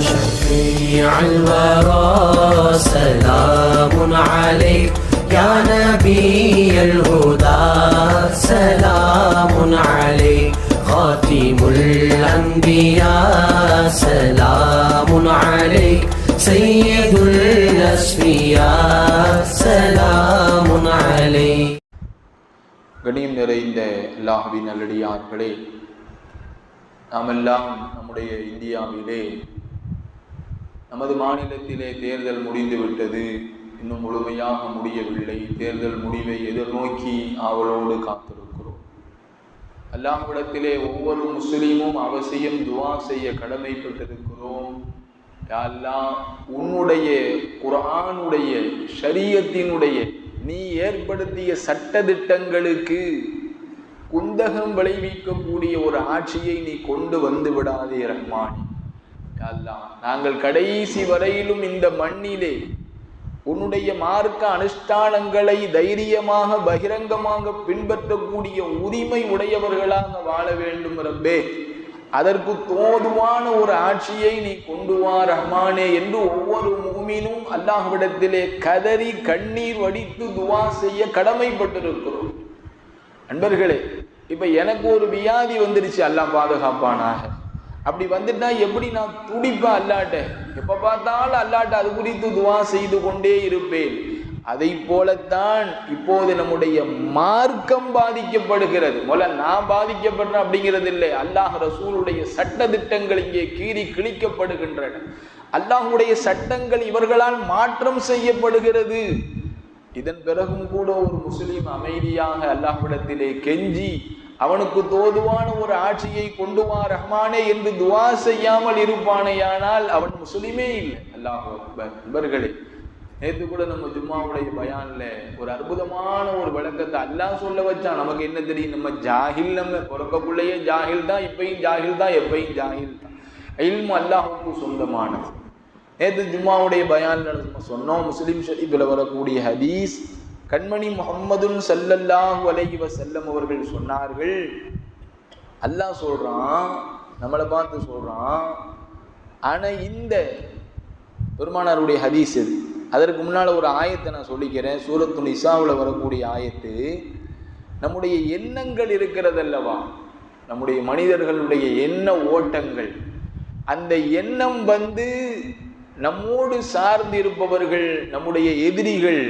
شفيع الورى سلام عليك يا نبي الهدى سلام عليك خاتم الأنبياء سلام عليك سيد الأسفياء سلام عليك கண்ணியம் நிறைந்த அல்லாஹ்வின் நல்லடியார்களே நாமெல்லாம் நம்முடைய இந்தியாவிலே நமது மாநிலத்திலே தேர்தல் முடிந்துவிட்டது. இன்னும் முழுமையாக முடியவில்லை. தேர்தல் முடிவை எதிர்நோக்கி அவளோடு காத்திருக்கிறோம். அல்லாஹ்விடத்திலே ஒவ்வொரு முஸ்லீமும் அவசியம் துவா செய்ய கடமைப்பட்டிருக்கிறோம். யா உன்னுடைய குரானுடைய ஷரியத்தினுடைய நீ ஏற்படுத்திய சட்டதிட்டங்களுக்கு குந்தகம் விளைவிக்கக்கூடிய ஒரு ஆட்சியை நீ கொண்டு வந்து விடாதே ரஹ்மான். நாங்கள் கடைசி வரையிலும் இந்த மண்ணிலே உன்னுடைய மார்க்க அனுஷ்டானங்களை தைரியமாக பகிரங்கமாக பின்பற்றக்கூடிய உரிமை உடையவர்களாக வாழ வேண்டும் ரப்பே. அதற்கு தோதுவான ஒரு ஆட்சியை நீ கொண்டு வா ரஹ்மானே என்று ஒவ்வொரு மூமினும் அல்லாஹ்விடத்திலே கதறி கண்ணீர் வடித்து துவா செய்ய கடமைப்பட்டிருக்கிறோம். நண்பர்களே இப்ப எனக்கு ஒரு வியாதி வந்துருச்சு அல்லாஹ் பாதுகாப்பானாக. அப்படி வந்துட்டா எப்படி நான் துடிப்பேன் அல்லாட்ட? எப்போ பார்த்தாலும் அல்லாட்ட அது குறித்து துவா செய்து கொண்டே இருப்பேன். அதை போலத்தான் இப்போது நம்முடைய மார்க்கம் பாதிக்கப்படுகிறது. முதல்ல நான் பாதிக்கப்படுறேன் அப்படிங்கிறது இல்லை. அல்லாஹ் ரசூலுடைய சட்ட திட்டங்கள் இங்கே கீறி கிழிக்கப்படுகின்றன. அல்லாஹுடைய சட்டங்கள் இவர்களால் மாற்றம் செய்யப்படுகிறது. இதன் பிறகும் கூட ஒரு முஸ்லீம் அமைதியாக அல்லாஹ்விடத்திலே கெஞ்சி அவனுக்கு தோதுவான ஒரு ஆட்சியை கொண்டு வா ரஹ்மானே என்று துவா செய்யாமல் இருப்பானேயானால் அவன் முஸ்லிமே இல்லை. அல்லாஹ் அக்பர். நண்பர்களே நேற்று கூட நம்ம ஜும்மாவுடைய பயான்ல ஒரு அற்புதமான ஒரு விளக்கத்தை அல்லாஹ் சொல்ல வச்சா நமக்கு என்ன தெரியும்? நம்ம ஜாகில் நம்ம பிறக்கக்குள்ளேயே ஜாகில் தான் இப்பையும் ஜாகில் தான் எப்பையும் ஜாகில் தான். இல்மு அல்லாஹுக்கு சொந்தமானது. நேற்று ஜும்மாவுடைய பயான்ல நம்ம சொன்னோம் முஸ்லீம் ஷரீஃபில் வரக்கூடிய ஹதீஸ் கண்மணி முகம்மதுன் சல்லல்லாஹு அலைவ செல்லம் அவர்கள் சொன்னார்கள். அல்லாஹ் சொல்றான் நம்மளை பார்த்து சொல்றான். ஆனா இந்த பெருமானாருடைய ஹதீஸ் இது அதற்கு முன்னால் ஒரு ஆயத்தை நான் சொல்லிக்கிறேன். சூரத்து நிசாவில் வரக்கூடிய ஆயத்து நம்முடைய எண்ணங்கள் இருக்கிறதல்லவா? நம்முடைய மனிதர்களுடைய எண்ண ஓட்டங்கள். அந்த எண்ணம் வந்து நம்மோடு சார்ந்து இருப்பவர்கள் நம்முடைய எதிரிகள்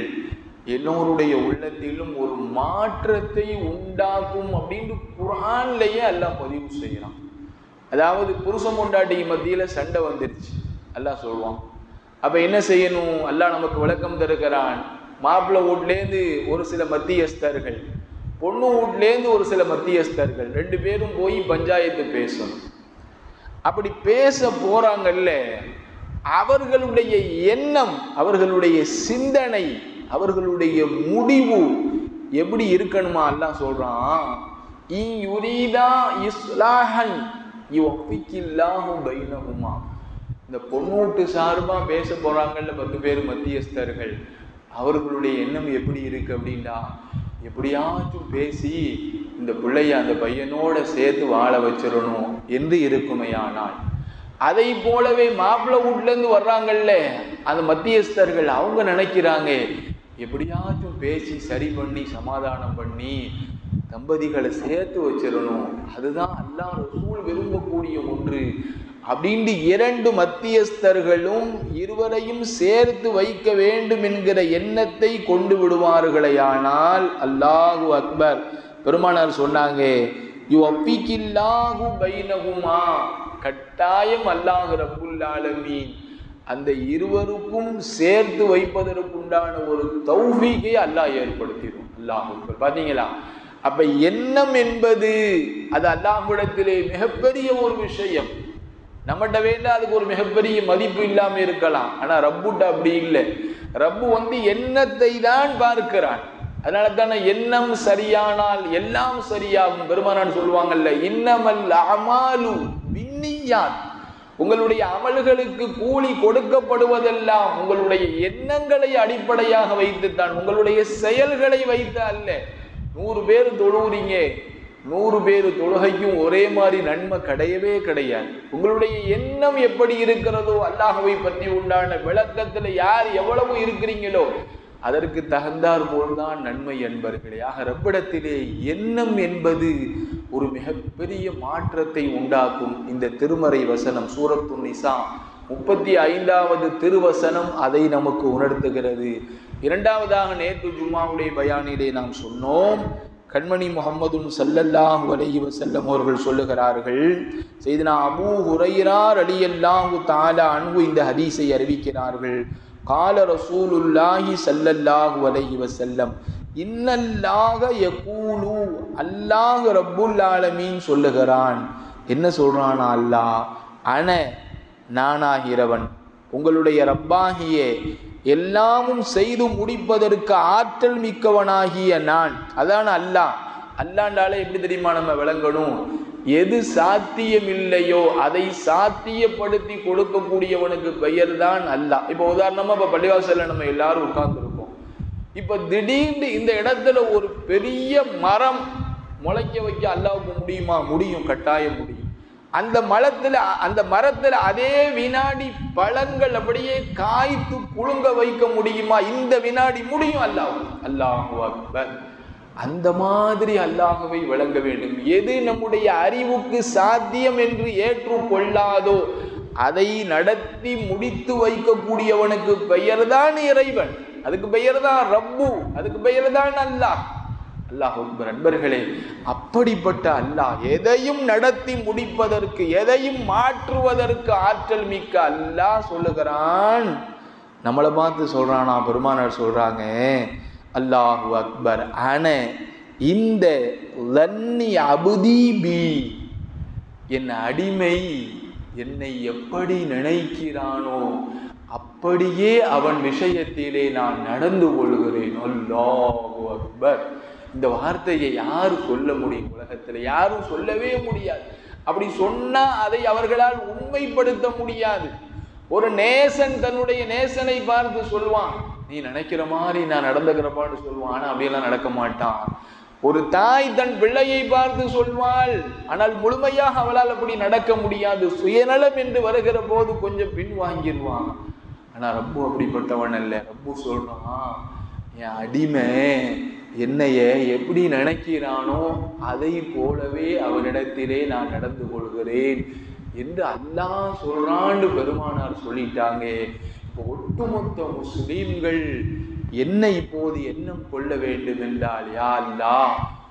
எல்லோருடைய உள்ளத்திலும் ஒரு மாற்றத்தை உண்டாக்கும் அப்படின்னு குரான்லயே எல்லாம் பதிவு செய்யறான். அதாவது புருஷம் கொண்டாட்டி மத்தியில சண்டை வந்துருச்சு. எல்லாம் சொல்லுவான். அப்ப என்ன செய்யணும்? எல்லாம் நமக்கு விளக்கம் தருகிறான். மாப்பிள்ளை வீட்லேருந்து ஒரு சில மத்தியஸ்தர்கள் பொண்ணு வீட்லேருந்து ஒரு சில மத்தியஸ்தர்கள் ரெண்டு பேரும் போய் பஞ்சாயத்து பேசணும். அப்படி பேச போறாங்கல்ல அவர்களுடைய எண்ணம் அவர்களுடைய சிந்தனை அவர்களுடைய முடிவு எப்படி இருக்கணுமா எல்லாம் சொல்றான். இ இந்த பொண்ணூட்டு சார்பா பேச போறாங்கல்ல பத்து பேர் மத்தியஸ்தர்கள். அவர்களுடைய எண்ணம் எப்படி இருக்கு அப்படின்னா எப்படியாச்சும் பேசி இந்த பிள்ளைய அந்த பையனோட சேர்த்து வாழ வச்சிடணும் என்று இருக்குமையானால் அதை போலவே மாப்பிள்ளை வீட்டுல வர்றாங்கல்ல அந்த மத்தியஸ்தர்கள் அவங்க நினைக்கிறாங்க எப்படியாச்சும் பேசி சரி பண்ணி சமாதானம் பண்ணி தம்பதிகளை சேர்த்து வச்சிடணும். அதுதான் அல்லாஹ் ரசூல் விரும்பக்கூடிய ஒன்று. அப்படின்ட்டு இரண்டு மத்தியஸ்தர்களும் இருவரையும் சேர்த்து வைக்க வேண்டும் என்கிற எண்ணத்தை கொண்டு விடுவார்களேயானால் அல்லாஹு அக்பர். பெருமானார் சொன்னாங்க யு அப்பிக்கில்லாஹு பைனகுமா கட்டாயம் அல்லாஹ் ரப்புல் ஆலமீன். அந்த இருவருக்கும் சேர்த்து வைப்பதற்குண்டான ஒரு தௌஃபீகை அல்லாஹ் ஏற்படுத்திடும். அல்லாஹ் பார்த்தீங்களா? அப்ப எண்ணம் என்பது அது அல்லாஹ்விடத்திலே மிகப்பெரிய ஒரு விஷயம். நம்மகிட்ட வேண்டாம் அதுக்கு ஒரு மிகப்பெரிய மதிப்பு இல்லாம இருக்கலாம். ஆனா ரப்புட்ட அப்படி இல்லை. ரப்பு வந்து எண்ணத்தை தான் பார்க்கிறான். அதனால தானே எண்ணம் சரியானால் எல்லாம் சரியாகும். பெருமானான் சொல்லுவாங்கல்ல இன்னமல் அமாலு விண்ணியான் உங்களுடைய அமல்களுக்கு கூலி கொடுக்கப்படுவதெல்லாம் உங்களுடைய எண்ணங்களை அடிப்படையாக வைத்துத்தான் உங்களுடைய செயல்களை வைத்து அல்ல. நூறு பேர் தொழுவுறீங்க நூறு பேர் தொழுகைக்கும் ஒரே மாதிரி நன்மை கிடையவே கிடையாது. உங்களுடைய எண்ணம் எப்படி இருக்கிறதோ அல்லாஹவை பற்றி உண்டான விளக்கத்தில் யார் எவ்வளவு இருக்கிறீங்களோ அதற்கு தகுந்தார் போல்தான் நன்மை என்பர்களே. ஆக ரப்பிடத்திலே எண்ணம் என்பது ஒரு மிகப்பெரிய மாற்றத்தை உண்டாக்கும் இந்த திருமறை வசனம் சூரத்து நிசா. முப்பத்தி ஐந்தாவது திருவசனம் அதை நமக்கு உணர்த்துகிறது. இரண்டாவதாக நேற்று ஜும்மாவுடைய பயானிலே நாம் சொன்னோம் கண்மணி முகமதும் சல்லல்லாஹு அலைஹி வசல்லம் அவர்கள் சொல்லுகிறார்கள் செய்தனா அபு ஹுரைரார் அலியல்லாஹு தாலா அன்பு இந்த ஹதீஸை அறிவிக்கிறார்கள். கால ரசூலுல்லாஹி சல்லல்லாஹு அலைஹி வசல்லம் இன்னல்லாக யகூலு அல்லாஹ் ரப்புல் ஆலமீன் சொல்லுகிறான். என்ன சொல்றானா அல்லாஹ் அன நானாகிறவன் உங்களுடைய ரப்பாகிய எல்லாமும் செய்து முடிப்பதற்கு ஆற்றல் மிக்கவனாகிய நான். அதான் அல்லாஹ். அல்லாண்டாலே எப்படி தெரியுமா நம்ம விளங்கணும்? எது சாத்தியமில்லையோ அதை சாத்தியப்படுத்தி கொடுக்கக்கூடியவனுக்கு பெயர் தான் அல்லாஹ். இப்போ உதாரணமா இப்போ பள்ளிவாசல்ல நம்ம எல்லாரும் உட்கார்ந்துருக்கோம். இப்போ திடீர்னு இந்த இடத்துல ஒரு பெரிய மரம் முளைக்க வைக்க அல்லாவுக்கு முடியுமா? முடியும் கட்டாயம் முடியும். அந்த மரத்தில் அந்த மரத்தில் அதே வினாடி பழங்கள் அப்படியே காய்த்து குழுங்க வைக்க முடியுமா? இந்த வினாடி முடியும் அல்லாஹ் அல்லாஹு அக்பர். அந்த மாதிரி அல்லாஹுவை விளங்க வேண்டும். எது நம்முடைய அறிவுக்கு சாத்தியம் என்று ஏற்றுக்கொள்ளாதோ அதை நடத்தி முடித்து வைக்கக்கூடியவனுக்கு பெயர்தான் இறைவன். அதுக்கு பெயர்தான் ரப்பு அதுக்கு பெயர்தான் அல்லாஹ். அல்லாஹ் அக்பர் அன்பர்களே அப்படிப்பட்ட அல்லாஹ் எதையும் நடத்தி முடிப்பதற்கு எதையும் மாற்றுவதற்கு ஆற்றல் மிக்க அல்லாஹ் சொல்லுகிறான். நம்மளை பார்த்து சொல்றானா பெருமானார் சொல்றாங்க அல்லாஹு அக்பர் அன இந்த லன்னி அபுதி பி என் அடிமை என்னை எப்படி நினைக்கிறானோ அப்படியே அவன் விஷயத்திலே நான் நடந்து கொள்கிறேன். அல்லாஹு அக்பர். இந்த வார்த்தையை யாரும் சொல்ல முடியும் உலகத்தில்? யாரும் சொல்லவே முடியாது. அப்படி சொன்னா அதை அவர்களால் உண்மைப்படுத்த முடியாது. ஒரு நேசன் தன்னுடைய நேசனை பார்த்து சொல்வான். நீ நினைக்கிற மாதிரி நான் நடந்துக்கிறப்பான்னு சொல்லுவான் ஆனா அப்படியெல்லாம் நடக்க மாட்டான். ஒரு தாய் தன் பிள்ளையை பார்த்து சொல்வாள். ஆனால் முழுமையாக அவளால் அப்படி நடக்க முடியாது. சுயநலம் என்று வருகிற போது கொஞ்சம் பின் வாங்கிடுவான் ஆனால் ரப்பு அப்படிப்பட்டவன் இல்லை ரப்பு சொல்கிறான் என் அடிமை என்னைய எப்படி நினைக்கிறானோ அதை போலவே அவனிடத்திலே நான் நடந்து கொள்கிறேன் என்று அல்லாஹ் சொல்கிறான் பெருமானார் சொல்லிட்டாங்க. இப்போ ஒட்டுமொத்த முஸ்லீம்கள் என்ன இப்போது எண்ணம் கொள்ள வேண்டும் என்றால் யா அல்லா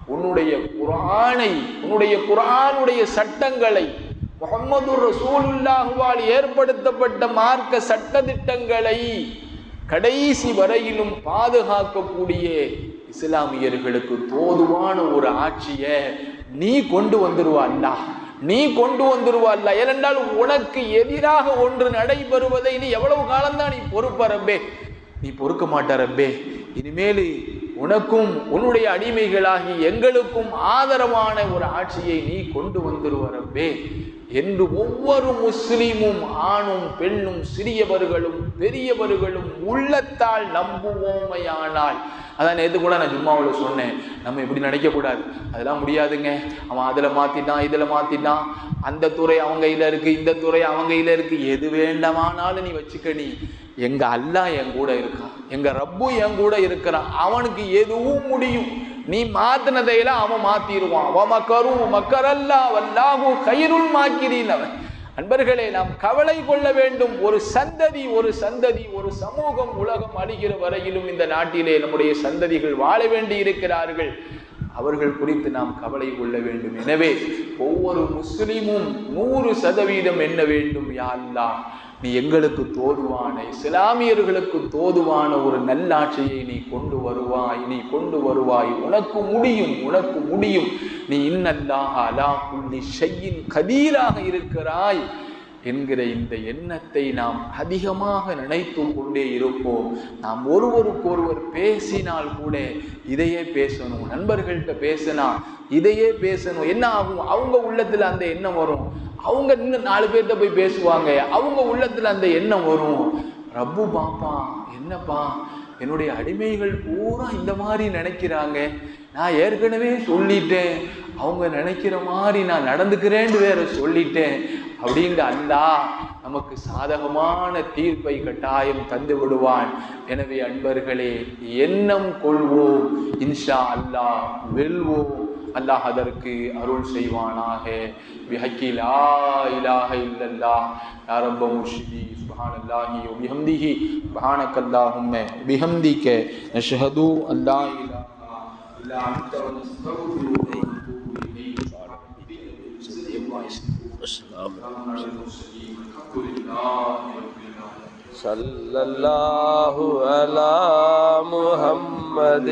உன்னுடைய குரானை உன்னுடைய குரானுடைய சட்டங்களை முகமது ரசூலுல்லாஹுவால் ஏற்படுத்தப்பட்ட மார்க்க சட்ட திட்டங்களை கடைசி வரையிலும் பாதுகாக்கக்கூடிய இஸ்லாமியர்களுக்கு தோதுவான ஒரு ஆட்சியை நீ கொண்டு வந்துருவா அல்லாஹ். நீ கொண்டு வந்துருவா அல்ல ஏனென்றால் உனக்கு எதிராக ஒன்று நடைபெறுவதை நீ எவ்வளவு காலம்தான் நீ பொறுப்ப ரப்பே? நீ பொறுக்க மாட்ட ரப்பே. இனிமேல் உனக்கும் உன்னுடைய அடிமைகளாகி எங்களுக்கும் ஆதரவான ஒரு ஆட்சியை நீ கொண்டு வந்துருவ ரப்பே. என்று ஒவ்வொரு முஸ்லீமும் ஆணும் பெண்ணும் சிறியவர்களும் பெரியவர்களும் உள்ளத்தால் நம்புவோமையானால். அதான் நேற்று கூட நான் ஜும்மாவில் சொன்னேன். நம்ம இப்படி நினைக்கக்கூடாது அதெல்லாம் முடியாதுங்க. அவன் அதில் மாற்றிட்டான் இதில் மாற்றிட்டான் அந்த துறை அவங்க கையில் இருக்குது இந்த துறை அவங்க கையில் இருக்குது எது வேண்டாமானாலும் நீ வச்சுக்க நீ. எங்கள் அல்லாஹ் என் கூட இருக்கான். எங்கள் ரப்பு என் கூட இருக்கிறான். அவனுக்கு எதுவும் முடியும். நீ மாத்தினதையில அவன் மாத்திடுவான். அவன் மக்கரல்லா வல்லாஹு கயிறுள் மாக்கிறீன் அவன். அன்பர்களே நாம் கவலை கொள்ள வேண்டும். ஒரு சந்ததி ஒரு சந்ததி ஒரு சமூகம் உலகம் அழிகிற வரையிலும் இந்த நாட்டிலே நம்முடைய சந்ததிகள் வாழ வேண்டி இருக்கிறார்கள். அவர்கள் குறித்து நாம் கவலை கொள்ள வேண்டும். எனவே ஒவ்வொரு முஸ்லிமும் நூறு சதவீதம் என்ன வேண்டும்? யா நீ எங்களுக்கு தோதுவான இஸ்லாமியர்களுக்கு தோதுவான ஒரு நல்லாட்சியை நீ கொண்டு வருவாய் நீ கொண்டு வருவாய். உனக்கு முடியும் உனக்கு முடியும். நீ இன்னல்லாக அலா புள்ளி ஷையின் கதீராக இருக்கிறாய் என்கிற இந்த எண்ணத்தை நாம் அதிகமாக நினைத்து கொண்டே இருப்போம். நாம் ஒருவருக்கொருவர் பேசினால் கூட இதையே பேசணும். நண்பர்கள்ட்ட பேசினா இதையே பேசணும். என்ன ஆகும்? அவங்க உள்ளத்துல அந்த எண்ணம் வரும். அவங்க இன்னும் நாலு பேர்கிட்ட போய் பேசுவாங்க. அவங்க உள்ளத்தில் அந்த எண்ணம் வரும். ரப்பு பாப்பா என்னப்பா? என்னுடைய அடிமைகள் பூரா இந்த மாதிரி நினைக்கிறாங்க. நான் ஏற்கனவே சொல்லிட்டேன். அவங்க நினைக்கிற மாதிரி நான் நடந்துக்கிறேன்னு வேற சொல்லிட்டேன். அப்படின்ற அல்லாஹ் நமக்கு சாதகமான தீர்ப்பை கட்டாயம் தந்து விடுவான். எனவே அன்பர்களே எண்ணம் கொள்வோம். இன்ஷா அல்லாஹ் வெல்வோம். அல்லாஹ் அதற்கு அருள் செய்வானாக பிஹக்கி லா இலாஹ இல்லல்லாஹ் யா ரப்ப முர்ஷிதி சுப்ஹானல்லாஹி வ பிஹம்திஹி சுப்ஹானக அல்லாஹும்ம பிஹம்திக நஷ்ஹது அல்லா இலாஹ இல்லா அன்த வ நஸ்தக்ஃபிருக வ நத்தூபு இலைக் صلى الله على محمد